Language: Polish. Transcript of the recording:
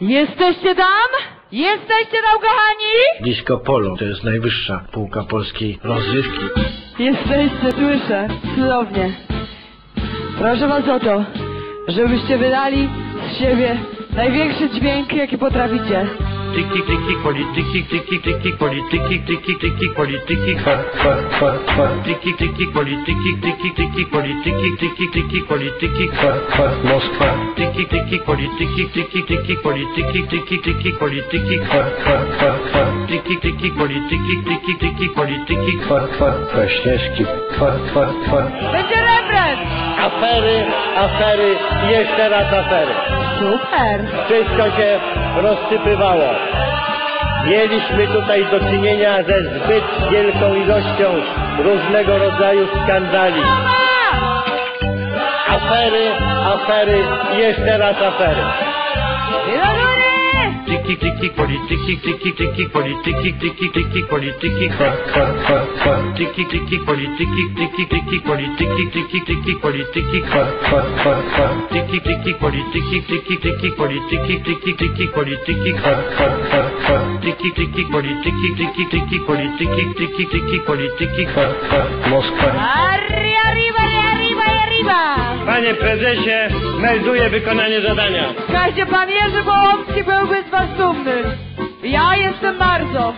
Jesteście tam? Jesteście tam, kochani? Disco Polo to jest najwyższa półka polskiej rozrywki. Jesteście, słyszę. Cudownie. Proszę was o to, żebyście wydali z siebie największy dźwięk, jaki potraficie. politique, politique, politique, politique, politique, politique, politique, politique, politique, politique, politique, Moskva. politique, politique, politique, politique, politique, politique, politique, politique, Afery, afery i jeszcze raz afery. Super! Wszystko się rozsypywało. Mieliśmy tutaj do czynienia ze zbyt wielką ilością różnego rodzaju skandali. Afery, afery i jeszcze raz afery. Tiki tiki poli tiki tiki tiki poli tiki tiki tiki tiki poli tiki ha ha ha ha Tiki tiki poli tiki tiki tiki poli tiki tiki tiki tiki poli tiki ha ha ha ha Tiki tiki poli tiki tiki tiki poli tiki tiki tiki tiki poli tiki ha ha Mosca. Panie prezesie, melduję wykonanie zadania. Słuchajcie, pan Jerzy Bołomski byłby z was dumny. Ja jestem bardzo.